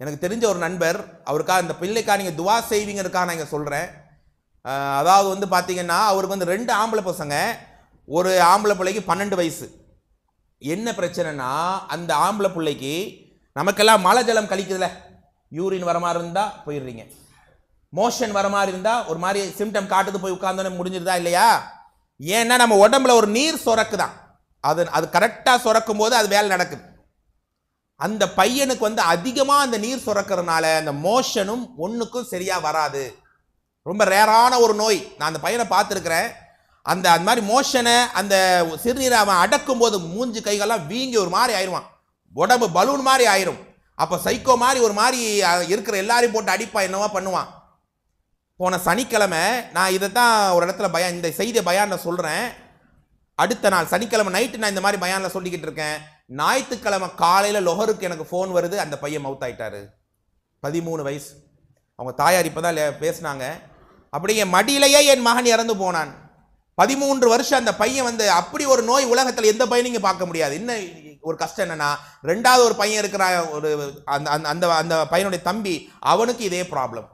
எனக்கு தெரிஞ்ச ஒரு நண்பர் அவருக்காக இந்த பிள்ளைக்காக நீங்கள் துவா செய்வீங்கிறதுக்காக நான் இங்கே சொல்கிறேன் அதாவது வந்து பார்த்தீங்கன்னா அவருக்கு வந்து ரெண்டு ஆம்பளை பசங்க ஒரு ஆம்பளை பிள்ளைக்கு பன்னெண்டு வயசு. என்ன பிரச்சனைனா அந்த ஆம்பளை பிள்ளைக்கு நமக்கெல்லாம் மழை ஜலம் கழிக்குதுல. யூரின் வர மாதிரி இருந்தால் போயிடுறீங்க. மோஷன் வர மாதிரி இருந்தால் ஒரு மாதிரி சிம்டம் காட்டுது போய் உட்காந்தோன்னு முடிஞ்சிருதா இல்லையா? ஏன்னா நம்ம உடம்புல ஒரு நீர் சுரக்குதான். அது அது கரெக்டாக சுரக்கும் போது அது வேலை நடக்குது. அந்த பையனுக்கு வந்து அதிகமாக அந்த நீர் சுரக்கிறதுனால அந்த மோஷனும் ஒன்றுக்கும் சரியாக வராது. ரொம்ப ரேரான ஒரு நோய். நான் அந்த பையனை பார்த்துருக்குறேன். அந்த அந்த மாதிரி மோஷனை அந்த சிறுநீரை அவன் அடக்கும் போது மூஞ்சி கைகள்லாம் வீங்கி ஒரு மாதிரி ஆயிடுவான் உடம்பு பலூன் மாதிரி ஆயிரும். அப்போ சைக்கோ மாதிரி ஒரு மாதிரி இருக்கிற எல்லாரையும் போட்டு அடிப்பான் என்னவா பண்ணுவான். போன சனிக்கிழமை நான் இதை தான் ஒரு இடத்துல பயான் இந்த செய்தியை பயானில் சொல்கிறேன் அடுத்த நாள் சனிக்கிழமை நைட்டு நான் இந்த மாதிரி பயானில் சொல்லிக்கிட்டு இருக்கேன். ஞாயிற்றுக்கிழமை காலையில் லொஹருக்கு எனக்கு ஃபோன் வருது. அந்த பையன் மவுத் ஆகிட்டாரு பதிமூணு வயசு. அவங்க தாயார் இப்போ தான் பேசினாங்க. அப்படி என் மடியிலேயே என் மகன் இறந்து போனான். பதிமூன்று வருஷம் அந்த பையன் வந்து அப்படி ஒரு நோய் உலகத்தில் எந்த பையனையும் பார்க்க முடியாது. என்ன ஒரு கஷ்டம் என்னன்னா ரெண்டாவது ஒரு பையன் இருக்கிற ஒரு அந்த அந்த- அந்த அந்த பையனுடைய தம்பி அவனுக்கு இதே ப்ராப்ளம்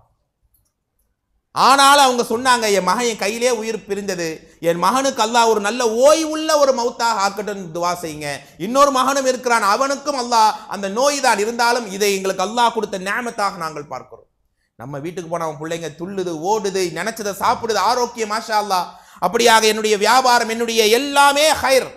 ஆனாலும் அவங்க சொன்னாங்க என் மகன் என் கையிலே உயிர் பிரிந்தது. என் மகனுக்கு அல்லாஹ் ஒரு நல்ல ஓய்வுள்ள ஒரு மௌத்தாக ஆக்கட்டும் துவா செய்யுங்க. இன்னொரு மகனும் இருக்கிறான் அவனுக்கும் அல்லாஹ் அந்த நோய் தான் இருந்தாலும் இதை எங்களுக்கு அல்லாஹ் கொடுத்த நேமத்தாக நாங்கள் பார்க்கிறோம். நம்ம வீட்டுக்கு போன அவன் பிள்ளைங்க துள்ளுது ஓடுது நினைச்சதை சாப்பிடுது ஆரோக்கியம் மாஷா அல்லா அப்படியாக என்னுடைய வியாபாரம் என்னுடைய எல்லாமே ஹைர்.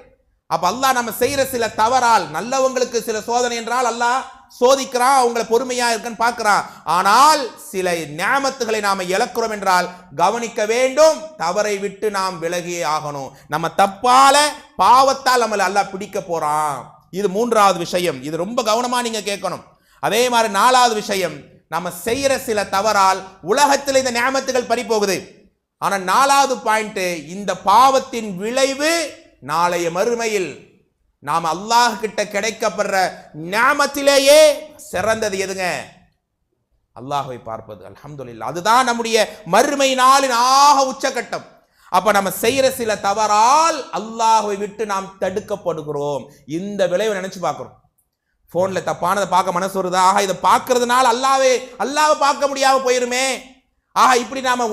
அப்போ அல்லாஹ் நம்ம செய்கிற சில தவறால் நல்லவங்களுக்கு சில சோதனை என்றால் அல்லாஹ் சோதிக்கிறான் அவங்கள பொறுமையா இருக்குன்னு பார்க்கிறான் ஆனால் சில ஞாமத்துகளை நாம இழக்கிறோம் என்றால் கவனிக்க வேண்டும் தவறை விட்டு நாம் விலகியே ஆகணும். நம்ம தப்பால பாவத்தால் நம்மளை அல்லாஹ் பிடிக்க போறான். இது மூன்றாவது விஷயம். இது ரொம்ப கவனமா நீங்க கேட்கணும். அதே மாதிரி நாலாவது விஷயம். நம்ம செய்யற சில தவறால் உலகத்தில் இந்த நியமத்துகள் பறி போகுது ஆனால் நாலாவது பாயிண்ட் இந்த பாவத்தின் விளைவு நாளைய மறுமையில் நாம் அல்லாஹ் கிட்ட கிடைக்கப்படுற ஞாபகத்திலேயே சிறந்தது எதுங்க? அல்லாஹை பார்ப்பது. அலமதுல்லா அதுதான் நம்முடைய மறுமை நாளின் ஆக உச்சகட்டம். அப்ப நம்ம செய்யற சில தவறால் அல்லாஹுவை விட்டு நாம் தடுக்கப்படுகிறோம். இந்த விளைவை நினைச்சு பார்க்கிறோம். போன்ல தப்பானதை பார்க்க மனசு வருதா. ஆக இதை பார்க்கறதுனால அல்லாவே அல்லாவை பார்க்க முடியாம போயிருமே. ஆஹா இப்படி நாம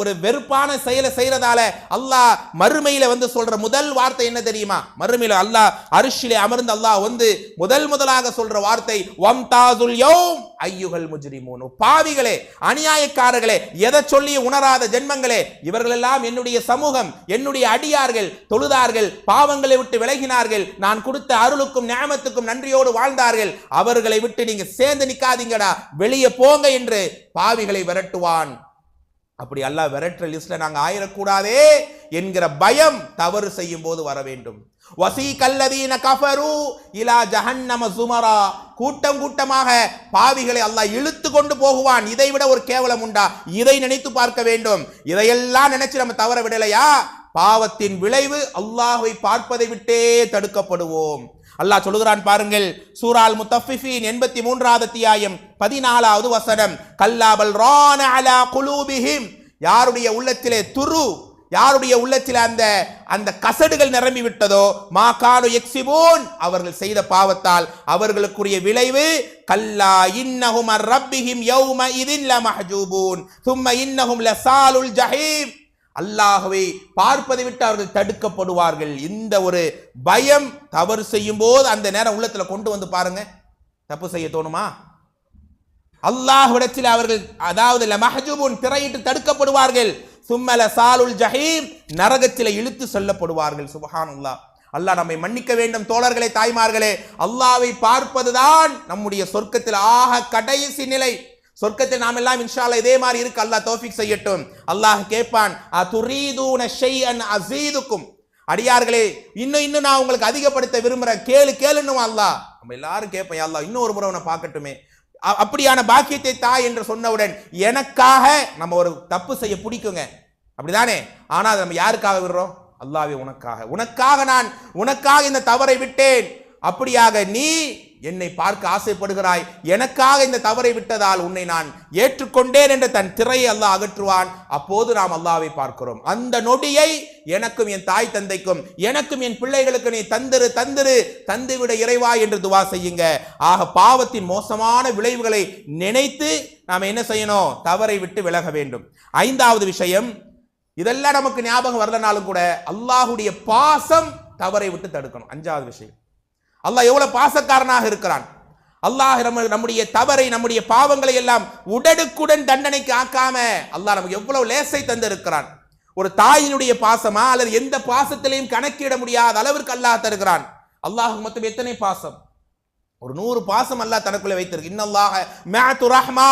ஒரு வெறுப்பான செயலை செய்யறதால அல்லாஹ் மறுமையில வந்து சொல்ற முதல் வார்த்தை என்ன தெரியுமா? மறுமையில அல்லாஹ் அரிசிலே அமர்ந்து அல்லாஹ் வந்து முதல் முதலாக சொல்ற வார்த்தை வம்தாதுல் யௌம் ஐயுகல் முஜ்ரிமூன். பாவிகளே அநியாயக்காரர்களே எதை சொல்லி உணராத ஜென்மங்களே இவர்களெல்லாம் என்னுடைய சமூகம் என்னுடைய அடியார்கள் தொழுதார்கள் பாவங்களை விட்டு விலகினார்கள் நான் கொடுத்த அருளுக்கும் ஞாமத்துக்கும் நன்றியோடு வாழ்ந்தார்கள். அவர்களை விட்டு நீங்க சேர்ந்து நிக்காதீங்கடா வெளியே போங்க என்று பாவிகளை விரட்டுவான். அப்படி அல்லாஹ் விரட்டுற லிஸ்ட்ல நாங்க ஆயிடக்கூடாதே என்கிற பயம் தவறு செய்யும் போது வர வேண்டும். வசி கல்லதீன கஃபரு இலா ஜஹன்னம சுமரா. கூட்டம் கூட்டமாக பாவிகளை அல்லாஹ் இழுத்து கொண்டு போகுவான். இதை விட ஒரு கேவலம் உண்டா? இதை நினைத்து பார்க்க வேண்டும். இதையெல்லாம் நினைச்சு நம்ம தவற விடலையா? பாவத்தின் விளைவு அல்லாஹை பார்ப்பதை விட்டே தடுக்கப்படுவோம். அல்லாஹ் சொல்லுகிறான் பாருங்கள். சூரால் முத்தஃபிஃபீன் எண்பத்தி மூன்றாவது அத்தியாயம் பதினாலாவது வசனம். கல்லாபல் ரான அலா குலூபிஹிம். யாருடைய உள்ளத்திலே துரு யாருடைய உள்ளத்தில் அந்த அந்த கசடுகள் நிரம்பி விட்டதோ மாகானு எக்ஸிபோன் அவர்கள் செய்த பாவத்தால் அவர்களுக்குரிய விளைவு கல்லா இன்னஹும் ரப்பிஹிம் யௌம இதின் மஹஜூபூன். சும்ம இன்னஹும் லசாலுல் ஜஹீம். அல்லாகவே பார்ப்பதை விட்டு அவர்கள் தடுக்கப்படுவார்கள். இந்த ஒரு பயம் தவறு செய்யும் போது அந்த நேரம் உள்ளத்தில் கொண்டு வந்து பாருங்க. தப்பு செய்ய தோணுமா? அல்லாஹ்விடத்தில் அவர்கள் அதாவது லமஹஜூபுன் திரையிட்டு தடுக்கப்படுவார்கள். சும்மல சாலுல் ஜஹீம் நரகத்தில் இழுத்து செல்லப்படுவார்கள். சுபஹானல்லாஹ். அல்லாஹ் நம்மை மன்னிக்க வேண்டும் தோழர்களே தாய்மார்களே. அல்லாவை பார்ப்பதுதான் நம்முடைய சொர்க்கத்தில் ஆக கடைசி நிலை. சொர்க்கத்தில் நாம் எல்லாம் இன்ஷா இதே மாதிரி இருக்கு. அல்லாஹ் தோஃபிக் செய்யட்டும். அல்லாஹ் கேட்பான் அதுரீதூன ஷைஅன் அசீதுக்கும் அடியார்களே இன்னும் இன்னும் நான் உங்களுக்கு அதிகப்படுத்த விரும்புகிறேன் கேளு கேளுன்னு அல்லாஹ். நம்ம எல்லாரும் கேட்பேன் அல்லாஹ் இன்னும் ஒரு முறை உன்னை பார்க்கட்டுமே. அப்படியான பாக்கியத்தை தா என்று சொன்னவுடன் எனக்காக நம்ம ஒரு தப்பு செய்ய பிடிக்குங்க. அப்படிதானே? ஆனால் அதை நம்ம யாருக்காக விடுறோம்? அல்லாவே உனக்காக. உனக்காக நான் உனக்காக இந்த தவறை விட்டேன். அப்படியாக நீ என்னை பார்க்க ஆசைப்படுகிறாய். எனக்காக இந்த தவறை விட்டதால் உன்னை நான் ஏற்றுக்கொண்டேன் என்ற தன் திரையை அல்லாஹ் அகற்றுவான். அப்போது நாம் அல்லாவை பார்க்கிறோம். அந்த நொடியை எனக்கும் என் தாய் தந்தைக்கும் எனக்கும் என் பிள்ளைகளுக்கு நீ தந்திரு தந்திரு தந்துவிட இறைவா என்று துவா செய்யுங்க. ஆக பாவத்தின் மோசமான விளைவுகளை நினைத்து நாம் என்ன செய்யணும்? தவறை விட்டு விலக வேண்டும். ஐந்தாவது விஷயம் இதெல்லாம் நமக்கு ஞாபகம் வரலனாலும் கூட அல்லாஹுடைய பாசம் தவறை விட்டு தடுக்கணும். அஞ்சாவது விஷயம் அல்லாஹ் எவ்வளவு பாசக்காரனாக இருக்கிறான். அல்லாஹ் நம்ம நம்முடைய தவறை நம்முடைய பாவங்களை எல்லாம் உடனுக்குடன் தண்டனைக்கு ஆக்காம அல்லாஹ் நமக்கு எவ்வளவு லேசை தந்திருக்கிறான். ஒரு தாயினுடைய பாசமா அல்லது எந்த பாசத்திலையும் கணக்கிட முடியாத அளவிற்கு அல்லாஹ் தருகிறான். அல்லாஹ் மொத்தம் எத்தனை பாசம்? ஒரு நூறு பாசம் அல்லாஹ் தனக்குள்ளே வைத்திருக்கு. இன்னல்லாஹ மேத்து ரஹ்மா.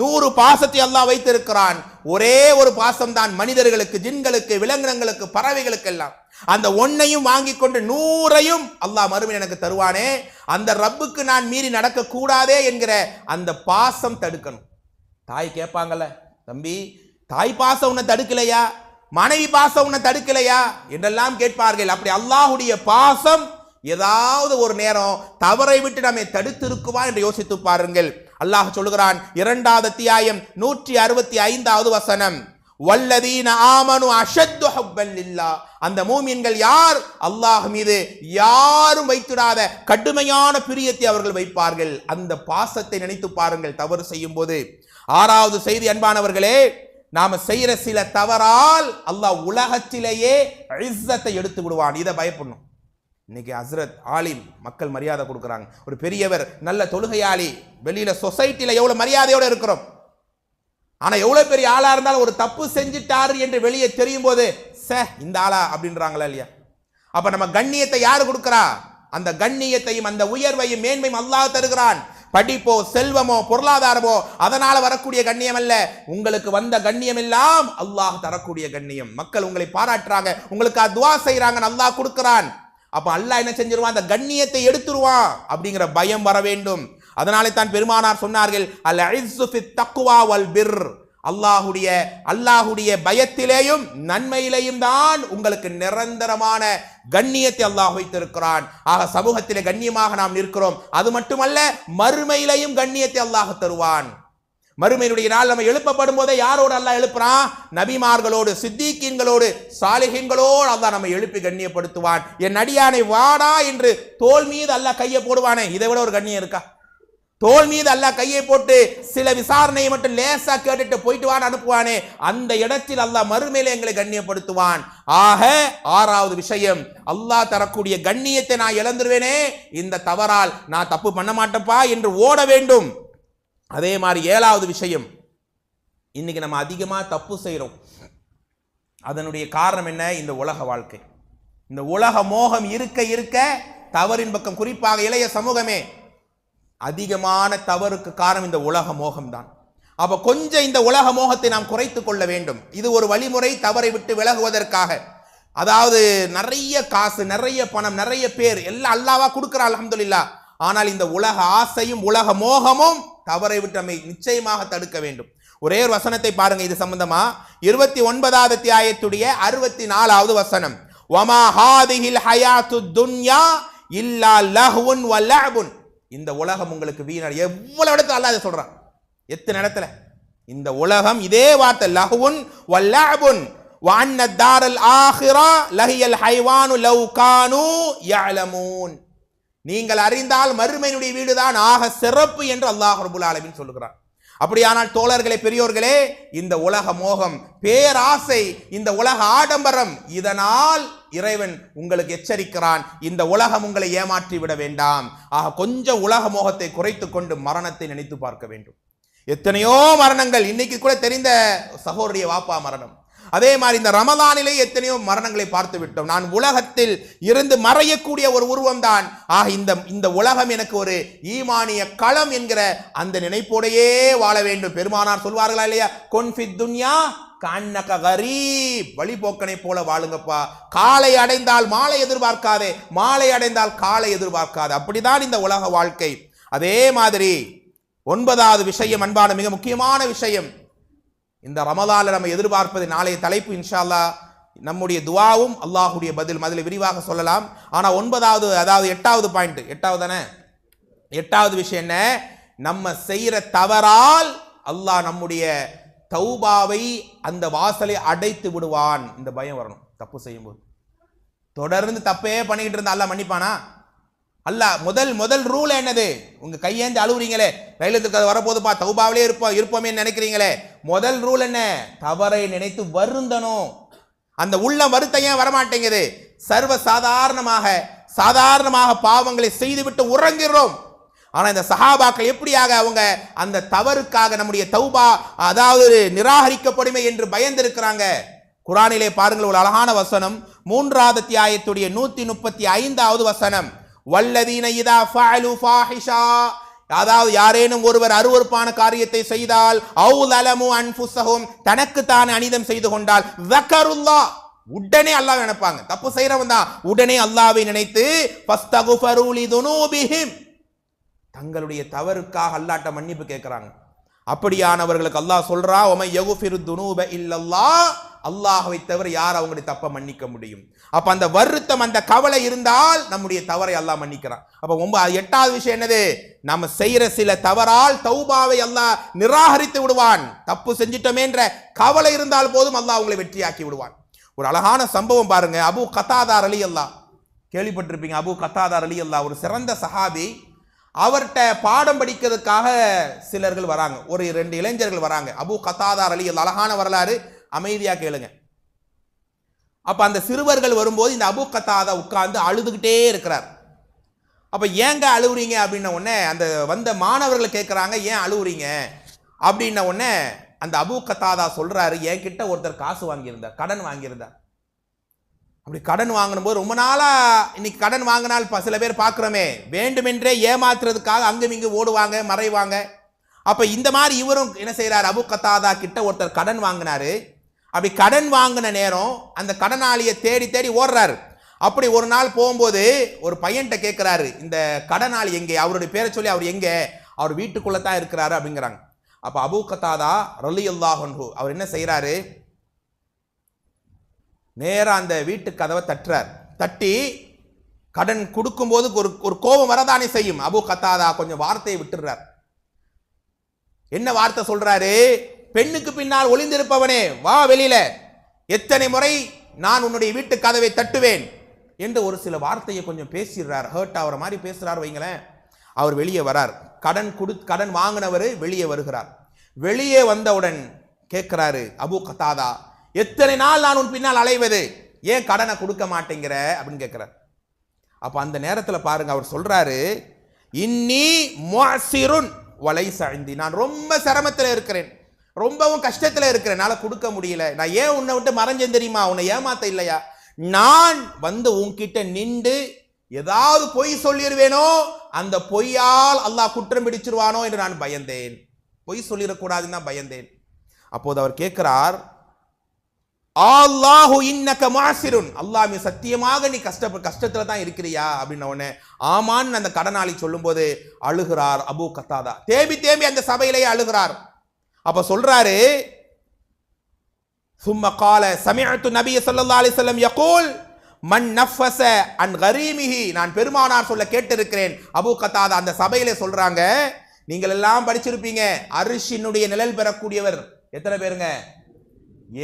நூறு பாசத்தை அல்லாஹ் வைத்திருக்கிறான். ஒரே ஒரு பாசம் தான் மனிதர்களுக்கு ஜின்களுக்கு விலங்கினங்களுக்கு பறவைகளுக்கு எல்லாம் அந்த ஒன்னையும் வாங்கி கொண்டு நூறையும் அல்லாஹ் மறுமை எனக்கு தருவானே. அந்த ரப்புக்கு நான் மீறி நடக்க கூடாதே என்கிற அந்த பாசம் தடுக்கணும். தாய் கேட்பாங்கல்ல தம்பி தாய் பாசம் உன்னை தடுக்கலையா? மனைவி பாசம் உன்னை தடுக்கலையா? என்றெல்லாம் கேட்பார்கள். அப்படி அல்லாஹுடைய பாசம் ஏதாவது ஒரு நேரம் தவறை விட்டு நம்மை தடுத்திருக்குமா என்று யோசித்து பாருங்கள். அல்லாஹ் சொல்லுகிறான் இரண்டாவது அத்தியாயம் நூற்றி அறுபத்தி ஐந்தாவது வசனம். வல்லதீன ஆமனு அஷத்து ஹப்பல்லில்லா அந்த மூமின்கள் யார்? அல்லாஹ் மீது யாரும் வைத்திடாத கடுமையான பிரியத்தை அவர்கள் வைப்பார்கள். அந்த பாசத்தை நினைத்து பாருங்கள் தவறு செய்யும் போது ஆறாவது செய்தி அன்பானவர்களே நாம செய்யற சில தவறால் அல்லாஹ் உலகத்திலேயே இஸ்ஸத்தை எடுத்து விடுவான். இதை பயப்படணும். இன்னைக்கு ஹசரத் ஆலிம் மக்கள் மரியாதை கொடுக்குறாங்க. ஒரு பெரியவர் நல்ல தொழுகையாளி வெளியில் சொசைட்டியில் எவ்வளோ மரியாதையோட இருக்கிறோம். ஆனால் எவ்வளோ பெரிய ஆளாக இருந்தாலும் ஒரு தப்பு செஞ்சிட்டாரு என்று வெளியே தெரியும் போது சே இந்த ஆளா அப்படின்றாங்களா இல்லையா? அப்போ நம்ம கண்ணியத்தை யார் கொடுக்குறா? அந்த கண்ணியத்தையும் அந்த உயர்வையும் மேன்மையும் அல்லாஹ் தருகிறான். படிப்போ செல்வமோ பொருளாதாரமோ அதனால் வரக்கூடிய கண்ணியம் அல்ல. உங்களுக்கு வந்த கண்ணியம் எல்லாம் அல்லாஹ் தரக்கூடிய கண்ணியம். மக்கள் உங்களை பாராட்டுறாங்க. உங்களுக்கு துவா செய்கிறாங்க அல்லாஹ் கொடுக்குறான். அப்போ அல்லாஹ் என்ன செஞ்சிருவான்? அந்த கண்ணியத்தை எடுத்துருவான் அப்படிங்கிற பயம் வர வேண்டும். அதனாலே தான் பெருமானார் சொன்னார்கள் அல் அஇஸ்ஸு ஃபித் வல் பிர். அல்லாஹுடைய அல்லாஹுடைய பயத்திலேயும் நன்மையிலேயும் தான் உங்களுக்கு நிரந்தரமான கண்ணியத்தை அல்லாஹ் வைத்திருக்கிறான். ஆக சமூகத்திலே கண்ணியமாக நாம் நிற்கிறோம். அது மட்டுமல்ல மறுமையிலையும் கண்ணியத்தை அல்லாஹ் தருவான். மறுமையினுடைய நாள் நம்ம எழுப்பப்படும் போதே யாரோடு அல்லா எழுப்புறான்? நபிமார்களோடு சித்திகீன்களோடு சாலிகங்களோடு அல்லா நம்ம எழுப்பி கண்ணியப்படுத்துவான். என் அடியானை வாடா என்று தோல் மீது அல்லாஹ் கையை போடுவானே? இதை விட ஒரு கண்ணியம் இருக்கா? தோல் மீது அல்லாஹ் கையை போட்டு சில விசாரணையை மட்டும் லேசா கேட்டுட்டு போயிட்டு வான்னு அனுப்புவானே? அந்த இடத்தில் அல்லாஹ் மறுமையில எங்களை கண்ணியப்படுத்துவான். ஆக ஆறாவது விஷயம் அல்லாஹ் தரக்கூடிய கண்ணியத்தை நான் இழந்துருவேனே? இந்த தவறால் நான் தப்பு பண்ண மாட்டேப்பா என்று ஓட வேண்டும். அதே மாதிரி ஏழாவது விஷயம். இன்னைக்கு நம்ம அதிகமாக தப்பு செய்கிறோம் அதனுடைய காரணம் என்ன? இந்த உலக வாழ்க்கை. இந்த உலக மோகம் இருக்க இருக்க தவறின் பக்கம் குறிப்பாக இளைய சமூகமே அதிகமான தவறுக்கு காரணம் இந்த உலக மோகம்தான். அப்போ கொஞ்சம் இந்த உலக மோகத்தை நாம் குறைத்து கொள்ள வேண்டும். இது ஒரு வழிமுறை தவறை விட்டு விலகுவதற்காக. அதாவது நிறைய காசு நிறைய பணம் நிறைய பேர் எல்லாம் அல்லாவா கொடுக்குறா அலமதுல்லா ஆனால் இந்த உலக ஆசையும் உலக மோகமும் தவறை விட்டு நம்மை நிச்சயமாக தடுக்க வேண்டும். ஒரே ஒரு வசனத்தை பாருங்க இது சம்பந்தமா? இருபத்தி ஒன்பதாவது தியாயத்துடைய அறுபத்தி நாலாவது வசனம். வமா ஹாதிஹில் ஹயாத்து துன்யா இல்லா லஹ்வுன் வ இந்த உலகம் உங்களுக்கு வீணாடு எவ்வளவு இடத்துல அல்லாத சொல்றான்? எத்தனை இடத்துல? இந்த உலகம் இதே வார்த்தை லஹ்வுன் வ லஅபுன். வ அன்ன ஆஹிரா லஹியல் ஹைவானு லவ் கானு யஅலமூன். நீங்கள் அறிந்தால் மறுமையினுடைய வீடுதான் ஆக சிறப்பு என்று அல்லாஹ் ரபுல் ஆலமின் சொல்லுகிறான். அப்படியானால் தோழர்களே பெரியோர்களே இந்த உலக மோகம் பேராசை இந்த உலக ஆடம்பரம் இதனால் இறைவன் உங்களுக்கு எச்சரிக்கிறான். இந்த உலகம் உங்களை ஏமாற்றி விட வேண்டாம். ஆக கொஞ்சம் உலக மோகத்தை குறைத்து கொண்டு மரணத்தை நினைத்து பார்க்க வேண்டும். எத்தனையோ மரணங்கள் இன்னைக்கு கூட தெரிந்த சகோதரிய வாப்பா மரணம். அதே மாதிரி இந்த ரமதானிலே எத்தனையோ மரணங்களை பார்த்து விட்டோம். நான் உலகத்தில் இருந்து மறையக்கூடிய ஒரு உருவம் தான் ஆக இந்த இந்த உலகம் எனக்கு ஒரு ஈமானிய களம் என்கிற அந்த நினைப்போடையே வாழ வேண்டும். பெருமானார் சொல்வார்களா இல்லையா? கொன்ஃபித் துன்யா கண்ணக கரீப். வழிபோக்கனை போல வாழுங்கப்பா. காலை அடைந்தால் மாலை எதிர்பார்க்காதே. மாலை அடைந்தால் காலை எதிர்பார்க்காதே. அப்படிதான் இந்த உலக வாழ்க்கை. அதே மாதிரி ஒன்பதாவது விஷயம் அன்பான மிக முக்கியமான விஷயம். இந்த ரமலால நம்ம எதிர்பார்ப்பது நாளைய தலைப்பு இன்ஷால்லா நம்முடைய துவாவும் அல்லாஹுடைய பதில் அதில் விரிவாக சொல்லலாம். ஆனால் ஒன்பதாவது அதாவது எட்டாவது பாயிண்ட் எட்டாவது தானே? எட்டாவது விஷயம் என்ன? நம்ம செய்கிற தவறால் அல்லாஹ் நம்முடைய தௌபாவை அந்த வாசலை அடைத்து விடுவான். இந்த பயம் வரணும் தப்பு செய்யும்போது. தொடர்ந்து தப்பே பண்ணிக்கிட்டு இருந்தா அல்லாஹ் மன்னிப்பானா? அல்ல முதல் முதல் ரூல் என்னது? உங்க கையேந்து அழுவுறீங்களே. ரயிலுக்கு அது வரப்போதுப்பா தௌபாவிலே இருப்போம் இருப்போமே நினைக்கிறீங்களே. முதல் ரூல் என்ன? தவறை நினைத்து வருந்தனும் அந்த உள்ள வருத்தம் ஏன் வரமாட்டேங்குது? சர்வ சாதாரணமாக சாதாரணமாக பாவங்களை செய்துவிட்டு உறங்குகிறோம் ஆனால் இந்த சஹாபாக்கள் எப்படியாக அவங்க அந்த தவறுக்காக நம்முடைய தௌபா அதாவது நிராகரிக்கப்படுமே என்று பயந்திருக்கிறாங்க. குரானிலே பாருங்கள் ஒரு அழகான வசனம். மூன்றாவது தியாயத்துடைய நூற்றி முப்பத்தி ஐந்தாவது வசனம். வல்லதீன இதா ஃபஅலு ஃபாஹிஷா. அதாவது யாரேனும் ஒருவர் அருவருப்பான காரியத்தை செய்தால் அவுலமு அன்ஃபுஸஹும் தனக்கு தான் அனிதம் செய்து கொண்டால் ஜக்கருல்லா உடனே அல்லாஹ் நினைப்பாங்க. தப்பு செய்யறவன் தான். உடனே அல்லாஹ்வை நினைத்து ஃபஸ்தகுஃபரு லிதுனூபிஹிம். தங்களுடைய தவறுக்காக அல்லாட்ட மன்னிப்பு கேட்கிறாங்க. அப்படியானவர்களுக்கு அல்லாஹ் சொல்றா ஒமை யகுஃபிரு துனூப இல்லல்லா அல்லாஹவை தவிர யார் அவங்களுடைய தப்பை மன்னிக்க முடியும்? அப்ப அந்த வருத்தம் அந்த கவலை இருந்தால் நம்முடைய தவறை அல்லாஹ் மன்னிக்கிறான். அப்ப ஒன்பது எட்டாவது விஷயம் என்னது? நம்ம செய்யற சில தவறால் தௌபாவை அல்லாஹ் நிராகரித்து விடுவான். தப்பு செஞ்சிட்டோமேன்ற கவலை இருந்தால் போதும் அல்லாஹ் அவங்களை வெற்றியாக்கி விடுவான். ஒரு அழகான சம்பவம் பாருங்க. அபு கத்தாதார் அலி அல்லாஹ் கேள்விப்பட்டிருப்பீங்க அபு கத்தாதார் அலி அல்லாஹ் ஒரு சிறந்த சஹாபி அவர்கிட்ட பாடம் படிக்கிறதுக்காக சிலர்கள் வராங்க. ஒரு ரெண்டு இளைஞர்கள் வராங்க. அபு கத்தாதார் அலி அழகான வரலாறு. அமைதியாக கேளுங்க. அப்போ அந்த சிறுவர்கள் வரும்போது இந்த அபு கத்தாதா உட்கார்ந்து அழுதுகிட்டே இருக்கிறார். அப்போ ஏங்க அழுவுறீங்க? அப்படின்ன உடனே அந்த வந்த மாணவர்கள் கேட்குறாங்க ஏன் அழுவுறீங்க? அப்படின்ன உடனே அந்த அபு கத்தாதா சொல்கிறாரு என்கிட்ட ஒருத்தர் காசு வாங்கியிருந்தார் கடன் வாங்கியிருந்தார். அப்படி கடன் வாங்கணும்போது ரொம்ப நாளாக இன்னைக்கு கடன் வாங்கினால் ப- சில பேர் பார்க்குறோமே வேண்டுமென்றே ஏமாத்துறதுக்காக அங்கும் இங்கு ஓடுவாங்க மறைவாங்க. அப்போ இந்த மாதிரி இவரும் என்ன செய்கிறார் அபு கத்தாதா கிட்ட ஒருத்தர் கடன் வாங்கினாரு. அப்படி கடன் வாங்கின நேரம் அந்த கடனாளியை தேடி தேடி ஓடுறாரு. அப்படி ஒரு நாள் போகும்போது ஒரு பையன்கிட்ட கேட்குறாரு இந்த கடனாளி எங்கே? அவருடைய பேரை சொல்லி அவர் எங்கே? அவர் வீட்டுக்குள்ளே தான் இருக்கிறாரு அப்படிங்கிறாங்க. அப்போ அபு கத்தாதா ரலி அல்லாஹன்ஹு அவர் என்ன செய்கிறாரு நேராக அந்த வீட்டு கதவை தட்டுறார். தட்டி கடன் கொடுக்கும்போது ஒரு ஒரு கோபம் வரதானே செய்யும். அபு கத்தாதா கொஞ்சம் வார்த்தையை விட்டுடுறார். என்ன வார்த்தை சொல்றாரு? பெண்ணுக்கு பின்னால் ஒளிந்திருப்பவனே வா வெளியில. எத்தனை முறை நான் உன்னுடைய வீட்டு கதவை தட்டுவேன் என்று ஒரு சில வார்த்தையை கொஞ்சம் பேசிடுறார். ஹர்ட் ஆகிற மாதிரி பேசுகிறார் வைங்களேன். அவர் வெளியே வரார். கடன் கொடு கடன் வாங்கினவர் வெளியே வருகிறார். வெளியே வந்தவுடன் கேட்குறாரு அபு கத்தாதா எத்தனை நாள் நான் உன் பின்னால் அலைவது? ஏன் கடனை கொடுக்க மாட்டேங்கிற? அப்படின்னு கேட்குறார். அப்போ அந்த நேரத்தில் பாருங்க அவர் சொல்கிறாரு இன்னி மொசிருன் வலை சாய்ந்தி நான் ரொம்ப சிரமத்தில் இருக்கிறேன். ரொம்பவும் கஷ்டத்தில் இருக்கிறேன். என்னால் கொடுக்க முடியல. நான் ஏன் உன்னை விட்டு மறைஞ்சேன் தெரியுமா? உன்னை ஏமாத்த இல்லையா? நான் வந்து உன்கிட்ட நின்று ஏதாவது பொய் சொல்லிடுவேனோ அந்த பொய்யால் அல்லாஹ் குற்றம் பிடிச்சிருவானோ என்று நான் பயந்தேன். பொய் சொல்லிடக்கூடாதுன்னு தான் பயந்தேன். அப்போது அவர் கேட்கிறார் அல்லாஹு இன்னக மாசிருன் அல்லாமே சத்தியமாக நீ கஷ்ட கஷ்டத்துல தான் இருக்கிறியா? அப்படின்ன உடனே ஆமான்னு அந்த கடனாளி சொல்லும்போது அழுகிறார் அபு கத்தாதா. தேம்பி தேம்பி அந்த சபையிலேயே அழுகிறார். அப்போ சொல்றாரு சும்ம கால சமயத்து நபிய ஸல்லல்லாஹு அலைஹி யகோல் யகூல் மன் நஃபஸ அன் கரீமிஹி. நான் பெருமானார் சொல்ல கேட்டிருக்கிறேன். அபு கத்தாதா அந்த சபையிலே சொல்றாங்க நீங்கள் எல்லாம் படிச்சிருப்பீங்க அரிஷினுடைய நிழல் பெறக்கூடியவர். எத்தனை பேருங்க?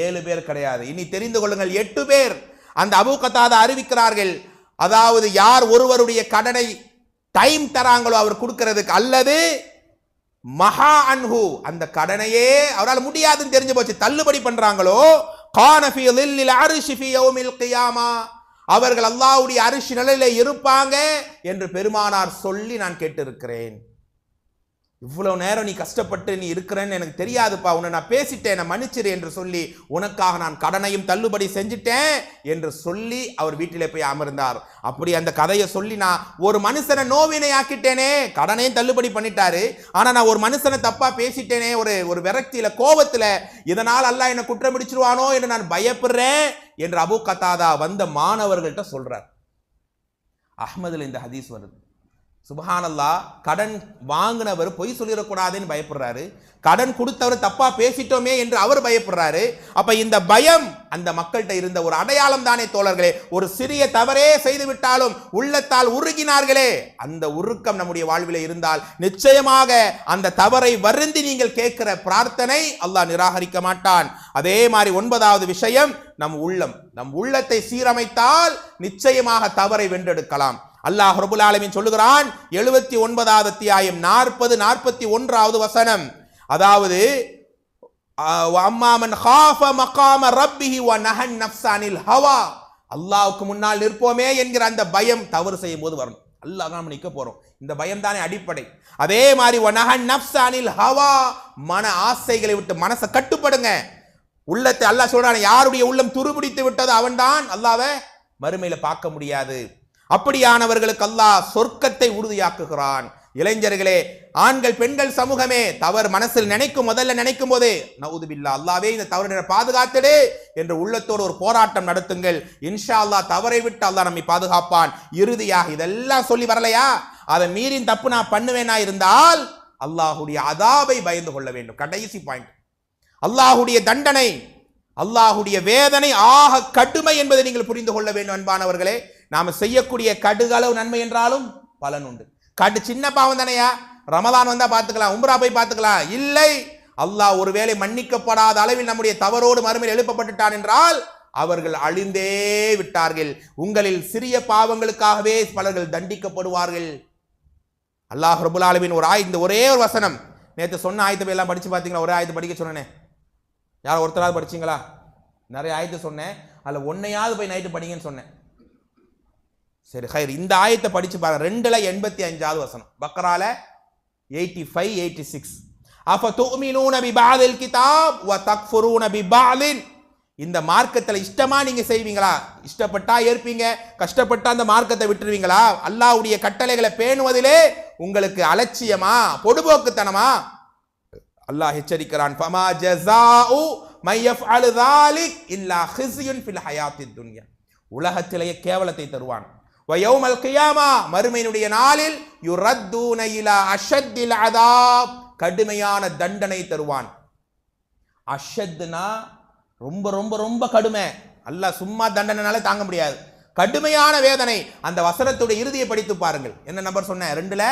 ஏழு பேர் கிடையாது. இனி தெரிந்து கொள்ளுங்கள் எட்டு பேர் அந்த அபு கத்தாத அறிவிக்கிறார்கள். அதாவது யார் ஒருவருடைய கடனை டைம் தராங்களோ அவர் கொடுக்கிறதுக்கு அல்லது மகா அன்ஹு அந்த கடனையே அவரால் முடியாதுன்னு தெரிஞ்சு போச்சு தள்ளுபடி பண்றாங்களோ கானஃபி லில்லில் அரிசி ஃபி யௌமில் கியாமா. அவர்கள் அல்லாவுடைய அரிசி நிலையில இருப்பாங்க என்று பெருமானார் சொல்லி நான் கேட்டிருக்கிறேன். இவ்வளவு நேரம் நீ கஷ்டப்பட்டு நீ இருக்கிறேன்னு எனக்கு தெரியாதுப்பா. உன்னை நான் பேசிட்டேன் நான் மன்னிச்சிரு என்று சொல்லி உனக்காக நான் கடனையும் தள்ளுபடி செஞ்சிட்டேன் என்று சொல்லி அவர் வீட்டிலே போய் அமர்ந்தார். அப்படி அந்த கதையை சொல்லி நான் ஒரு மனுஷனை நோவினை ஆக்கிட்டேனே கடனையும் தள்ளுபடி பண்ணிட்டாரு. ஆனால் நான் ஒரு மனுஷனை தப்பாக பேசிட்டேனே ஒரு ஒரு விரக்தியில் கோபத்தில் இதனால் அல்லா என்னை குற்றம் பிடிச்சிருவானோ என்று நான் பயப்படுறேன் என்று அபு கத்தாதா வந்த மாணவர்கள்ட்ட சொல்கிறார் அஹ்மதுல இந்த ஹதீஸ் வருது. சுபஹானல்லா கடன் வாங்கினவர் பொய் சொல்லிடக்கூடாதுன்னு பயப்படுறாரு. கடன் கொடுத்தவர் தப்பா பேசிட்டோமே என்று அவர் பயப்படுறாரு. அப்ப இந்த பயம் அந்த மக்கள்கிட்ட இருந்த ஒரு அடையாளம் தானே தோழர்களே. ஒரு சிறிய தவறே செய்து விட்டாலும் உள்ளத்தால் உருகினார்களே. அந்த உருக்கம் நம்முடைய வாழ்வில் இருந்தால் நிச்சயமாக அந்த தவறை வருந்தி நீங்கள் கேட்கிற பிரார்த்தனை அல்லாஹ் நிராகரிக்க மாட்டான். அதே மாதிரி ஒன்பதாவது விஷயம் நம் உள்ளம். நம் உள்ளத்தை சீரமைத்தால் நிச்சயமாக தவறை வென்றெடுக்கலாம். அல்லாஹ் ரபுல் ஆலமின் சொல்லுகிறான் எழுபத்தி ஒன்பதாவது அத்தியாயம் நாற்பது நாற்பத்தி ஒன்றாவது வசனம். அதாவது அம்மாமன் ஹாஃப மகாம ரப்பிஹி வ நஹன் நஃப்சானில் ஹவா. அல்லாஹ்வுக்கு முன்னால் நிற்போமே என்கிற அந்த பயம் தவறு செய்யும் போது வரணும். அல்லாஹ் நம்ம நிற்க போறோம். இந்த பயம் தானே அடிப்படை. அதே மாதிரி வ நஹன் ஹவா மன ஆசைகளை விட்டு மனசை கட்டுப்படுங்க. உள்ளத்தை அல்லாஹ் சொல்றான் யாருடைய உள்ளம் துருபிடித்து விட்டதோ அவன்தான் அல்லாவை மறுமையில் பார்க்க முடியாது. அப்படியானவர்களுக்கு அல்லாஹ் சொர்க்கத்தை உறுதியாக்குகிறான். இளைஞர்களே ஆண்கள் பெண்கள் சமூகமே தவறு மனசில் நினைக்கும் முதல்ல நினைக்கும் போதே நவுதுபில்லா அல்லாவே இந்த தவறு பாதுகாத்துடு என்று உள்ளத்தோடு ஒரு போராட்டம் நடத்துங்கள். இன்ஷா அல்லாஹ் தவறை விட்டு அல்லாஹ் நம்மை பாதுகாப்பான். இறுதியாக இதெல்லாம் சொல்லி வரலையா? அதை மீறின் தப்பு நான் பண்ணுவேனா இருந்தால் அல்லாஹுடைய அதாவை பயந்து கொள்ள வேண்டும். கடைசி பாயிண்ட் அல்லாஹுடைய தண்டனை அல்லாஹுடைய வேதனை ஆக கடுமை என்பதை நீங்கள் புரிந்து கொள்ள வேண்டும் அன்பானவர்களே. நாம் செய்யக்கூடிய கடுகளவு நன்மை என்றாலும் பலன் உண்டு. கடு சின்ன பாவம் தானையா? ரமதான் வந்தால் பார்த்துக்கலாம் உம்ரா போய் பார்த்துக்கலாம். இல்லை அல்லாஹ் ஒருவேளை மன்னிக்கப்படாத அளவில் நம்முடைய தவறோடு மறுமையில் எழுப்பப்பட்டுட்டான் என்றால் அவர்கள் அழிந்தே விட்டார்கள். உங்களில் சிறிய பாவங்களுக்காகவே பலர்கள் தண்டிக்கப்படுவார்கள். அல்லாஹ் ரபுல் ஆலமின் ஒரு ஆய் இந்த ஒரே ஒரு வசனம். நேற்று சொன்ன ஆயத்தை எல்லாம் படித்து பார்த்தீங்களா? ஒரே ஆயத்தை படிக்க சொன்னேனே. யாரோ ஒருத்தராவது படிச்சீங்களா? நிறைய ஆயத்தை சொன்னேன். அதில் ஒன்னையாவது போய் நைட்டு படிங்கன்னு சொன்னேன். சரி ஹைர் இந்த ஆயத்தை படித்து பாருங்க. ரெண்டில் எண்பத்தி அஞ்சாவது வசனம். பக்ரால எயிட்டி ஃபைவ் எயிட்டி சிக்ஸ். அப்போ தூமினூன பி பாதில் கிதாப் வ தக்ஃபுரூன பி பாலின் இந்த மார்க்கத்தில் இஷ்டமாக நீங்கள் செய்வீங்களா? இஷ்டப்பட்டா ஏற்பீங்க. கஷ்டப்பட்டா அந்த மார்க்கத்தை விட்டுருவீங்களா? அல்லாவுடைய கட்டளைகளை பேணுவதிலே உங்களுக்கு அலட்சியமா? பொடுபோக்குத்தனமா? அல்லாஹ் எச்சரிக்கிறான் ஃபமா ஜஸாஉ மையஃப் அலுதாலிக் இல்லா ஹிசியுன் ஃபில் ஹயாத்தி துன்யா. உலகத்திலேயே கேவலத்தை தருவான். வயோமல் கியாமா மறுமையினுடைய நாளில் யுரத்தூன இலா அஷத்தில் அதாப் கடுமையான தண்டனை தருவான். அஷத்துனா ரொம்ப ரொம்ப ரொம்ப கடுமை. அல்லாஹ் சும்மா தண்டனைனால தாங்க முடியாது. கடுமையான வேதனை. அந்த வசனத்துடைய இறுதியை படித்து பாருங்கள். என்ன நம்பர் சொன்னேன்? ரெண்டுல?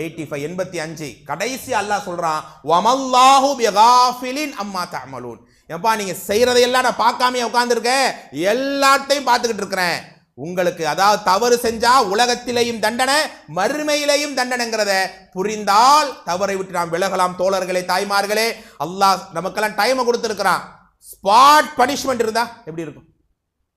எயிட்டி ஃபைவ் எண்பத்தி அஞ்சு. கடைசி அல்லாஹ் சொல்றான் வமல்லாஹு பிகாஃபிலின் அம்மா தமலூன் ஏப்பா நீங்க செய்யறதையெல்லாம் நான் பார்க்காமயே உட்காந்துருக்கேன் எல்லாத்தையும் பார்த்துக்கிட்டு இருக்கிறேன். உங்களுக்கு அதாவது தவறு செஞ்சா உலகத்திலேயும் தண்டனை மறுமையிலேயும் தண்டனைங்கிறத புரிந்தால் தவறை விட்டு நாம் விலகலாம். தோழர்களே தாய்மார்களே அல்லாஹ் நமக்கெல்லாம் டைமை கொடுத்துருக்கிறான். ஸ்பாட் பனிஷ்மெண்ட் இருந்தா எப்படி இருக்கும்?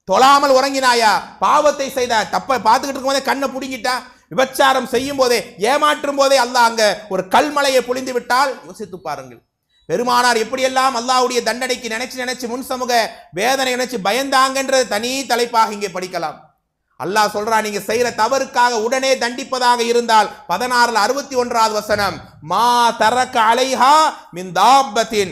தொழாமல் உறங்கினாயா? பாவத்தை செய்த தப்பை பார்த்துக்கிட்டு இருக்கும்போதே கண்ணை பிடுங்கிட்டா? விபச்சாரம் செய்யும் போதே ஏமாற்றும் போதே அல்லாஹ் அங்க ஒரு கல்மலையை பொழிந்து விட்டால் யோசித்து பாருங்கள். பெருமானார் எப்படியெல்லாம் அல்லாவுடைய தண்டனைக்கு நினைச்சு நினைச்சு முன் சமூக வேதனை நினைச்சு பயந்தாங்கன்றது தனி தலைப்பாக இங்கே படிக்கலாம். அல்லாஹ் சொல்றா நீங்க செய்யற தவறுக்காக உடனே தண்டிப்பதாக இருந்தால் பதினாறுல அறுபத்தி ஒன்றாவது வசனம் மா தரக்க அலைஹா மின் தாபத்தின்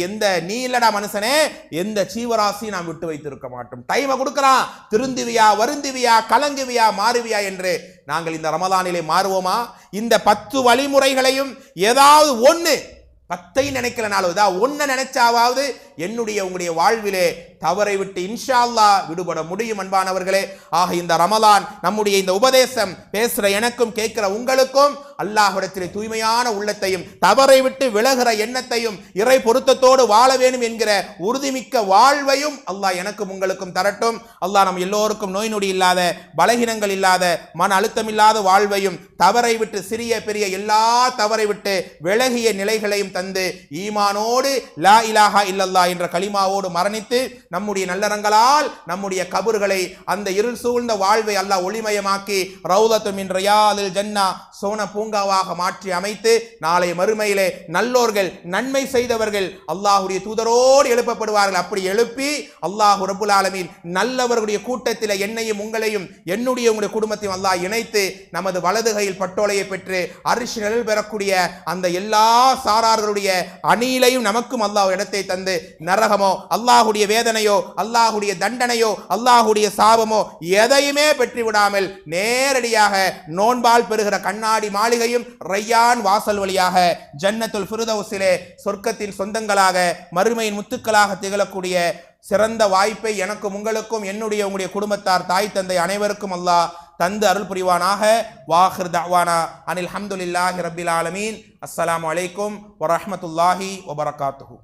எந்த நீலடா மனுஷனே எந்த சீவராசியும் நாம் விட்டு வைத்திருக்க மாட்டோம். டைமை கொடுக்கறான். திருந்துவியா வருந்துவியா கலங்குவியா மாறுவியா என்று நாங்கள் இந்த ரமதானிலே மாறுவோமா? இந்த பத்து வழிமுறைகளையும் ஏதாவது ஒன்று பத்தை நினைக்கலனாலும் தான் ஒன்றை நினைச்சாவது என்னுடைய உங்களுடைய வாழ்விலே தவறை விட்டு இன்ஷா அல்லாஹ் விடுபட முடியும் அன்பானவர்களே. ஆக இந்த ரமலான் நம்முடைய இந்த உபதேசம் பேசுற எனக்கும் கேட்கிற உங்களுக்கும் அல்லாஹ்விடத்திலே தூய்மையான உள்ளத்தையும் தவறை விட்டு விலகிற எண்ணத்தையும் இறை பொருத்தத்தோடு வாழ வேண்டும் என்கிற உறுதிமிக்க வாழ்வையும் அல்லாஹ் எனக்கும் உங்களுக்கும் தரட்டும். அல்லாஹ் நம் எல்லோருக்கும் நோய் நொடி இல்லாத பலகீனங்கள் இல்லாத மன அழுத்தம் இல்லாத வாழ்வையும் தவறை விட்டு சிறிய பெரிய எல்லா தவறை விட்டு விலகிய நிலைகளையும் தந்து ஈமானோடு லா இலாஹா இல்லல்லா என்ற கலிமாவோடு மரணித்து நம்முடைய நல்லறங்களால் நம்முடைய கபர்களை அந்த இருள் சூழ்ந்த வாழ்வை அல்லாஹ் ஒளிமயமாக்கி ரௌதத்தும் இன் ரியாதில் ஜன்னா சோன பூங்காவாக மாற்றி அமைத்து நாளை மறுமையிலே நல்லோர்கள் நன்மை செய்தவர்கள் அல்லாஹுடைய தூதரோடு எழுப்பப்படுவார்கள். அப்படி எழுப்பி அல்லாஹு ரபுல் ஆலமின் நல்லவர்களுடைய கூட்டத்தில் என்னையும் உங்களையும் என்னுடைய உங்களுடைய குடும்பத்தையும் அல்லாஹ் இணைத்து நமது வலது கையில் பட்டோலையை பெற்று அரிசி நிழல் பெறக்கூடிய அந்த எல்லா சாரார்களும் அவருடைய அணியிலையும் நமக்கும் அல்லாஹ் இடத்தை தந்து நரகமோ அல்லாஹுடைய வேதனையோ அல்லாஹுடைய தண்டனையோ அல்லாஹுடைய சாபமோ எதையுமே பெற்று விடாமல் நேரடியாக நோன்பால் பெறுகிற கண்ணாடி மாளிகையும் ரையான் வாசல் வழியாக ஜன்னத்துல் ஃபிருதவுசிலே சொர்க்கத்தின் சொந்தங்களாக மறுமையின் முத்துக்களாக திகழக்கூடிய சிறந்த வாய்ப்பை எனக்கும் உங்களுக்கும் என்னுடைய உங்களுடைய குடும்பத்தார் தாய் தந்தை அனைவருக்கும் அல்லாஹ் தந்து அருள் புரிவானாக வாஹிர் தவானா அனில் ஹம்துலில்லாஹி ரபில் ஆலமீன் அஸ்ஸலாமு அலைக்கும் வரஹ்மத்துல்லாஹி வபரகாத்துஹு